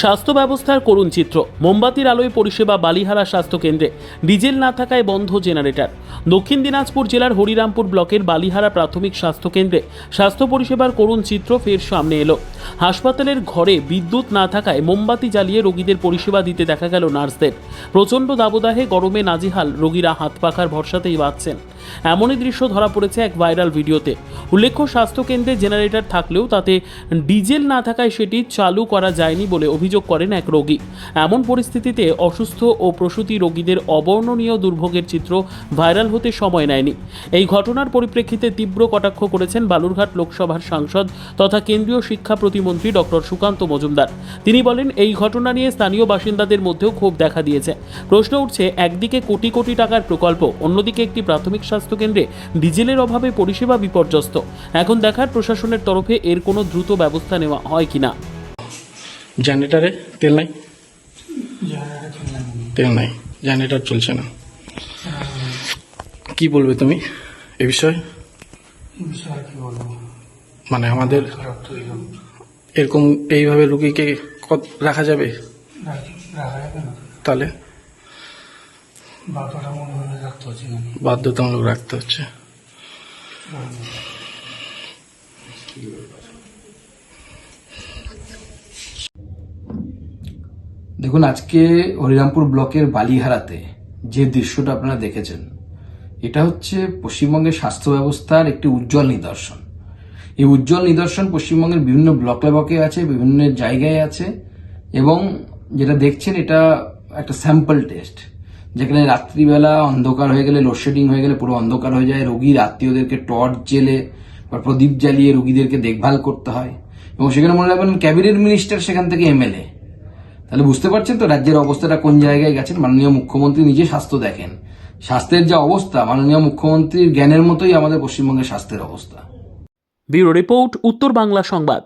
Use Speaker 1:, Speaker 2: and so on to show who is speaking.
Speaker 1: স্বাস্থ্য ব্যবস্থার করুণ চিত্র। মোমবাতির আলোয় পরিষেবা বালিহারা স্বাস্থ্য কেন্দ্রে। ডিজেল না থাকায় বন্ধ জেনারেটর। দক্ষিণ দিনাজপুর জেলার হরিরামপুর ব্লকের বালিহারা প্রাথমিক স্বাস্থ্য কেন্দ্রে স্বাস্থ্য পরিষেবার করুণ চিত্র ফের সামনে এলো। হাসপাতালের ঘরে বিদ্যুৎ না থাকায় মোমবাতি জ্বালিয়ে রোগীদের পরিষেবা দিতে দেখা গেল নার্সদের। প্রচণ্ড দাবদাহে গরমে নাজিহাল, রোগীরা হাত পাখার ভরসাতেই বাঁচছেন। এমনই দৃশ্য ধরা পড়েছে এক ভাইরাল ভিডিওতে। উল্লেখ্য, স্বাস্থ্যকেন্দ্রে জেনারেটর থাকলেও তাতে ডিজেল না থাকায় সেটি চালু করা যায়নি বলে অভিযোগ করেন এক রোগী। এমন পরিস্থিতিতে অসুস্থ ও প্রসূতি রোগীদের অবর্ণনীয় দুর্ভোগের চিত্র ভাইরাল হতে সময় নেয়নি। এই ঘটনার পরিপ্রেক্ষিতে তীব্র কটাক্ষ করেছেন বালুরঘাট লোকসভার সাংসদ তথা কেন্দ্রীয় শিক্ষা প্রতিমন্ত্রী ডক্টর সুকান্ত মজুমদার। তিনি বলেন, এই ঘটনা নিয়ে স্থানীয় বাসিন্দাদের মধ্যেও ক্ষোভ দেখা দিয়েছে। প্রশ্ন উঠছে, একদিকে কোটি কোটি টাকার প্রকল্প, অন্যদিকে একটি প্রাথমিক স্বাস্থ্যকেন্দ্রে ডিজেলের অভাবে পরিষেবা বিপর্যস্ত। এখন দেখার প্রশাসনের তরফে এর কোনো দ্রুত ব্যবস্থা নেওয়া হয় কিনা?
Speaker 2: জেনারেটারে তেল নাই? তেল নাই। জেনারেটর চলছে না। কি বলবে তুমি এ বিষয়ে?
Speaker 3: বিষয়ে কি বলব?
Speaker 2: মানে আমাদের
Speaker 3: এরকম
Speaker 2: এইভাবে রুগীকে কত রাখা যাবে? তাহলে
Speaker 3: বাপাটা মনে মনে রাখতে হচ্ছে না
Speaker 2: বাধ্যতামূলক রাখতে হচ্ছে
Speaker 4: দেখুন আজকে হরিরামপুর ব্লকের বালিহারাতে যে দৃশ্যটা আপনারা দেখেছেন এটা হচ্ছে পশ্চিমবঙ্গের স্বাস্থ্য ব্যবস্থার একটি উজ্জ্বল নিদর্শন। এই উজ্জ্বল নিদর্শন পশ্চিমবঙ্গের বিভিন্ন ব্লক লেবকে আছে বিভিন্ন জায়গায় আছে এবং যেটা দেখছেন এটা একটা স্যাম্পল টেস্ট। যেখানে রাত্রিবেলা অন্ধকার হয়ে গেলে লোডশেডিং হয়ে গেলে পুরো অন্ধকার হয়ে যায় রোগীর আত্মীয়দেরকে টর্চ জেলে বা প্রদীপ জ্বালিয়ে রোগীদেরকে দেখভাল করতে হয়। এবং সেখানে মনে রাখবেন ক্যাবিনেট মিনিস্টার সেখান থেকে এমএলএ তাহলে বুঝতে পারছেন তো রাজ্যের অবস্থাটা কোন জায়গায় গেছেন? মাননীয় মুখ্যমন্ত্রী নিজে স্বাস্থ্য দেখেন। স্বাস্থ্যের যা অবস্থা, মাননীয় মুখ্যমন্ত্রীর জ্ঞানের মতোই আমাদের পশ্চিমবঙ্গের স্বাস্থ্যের অবস্থা।
Speaker 1: ব্যুরো রিপোর্ট, উত্তর বাংলা সংবাদ।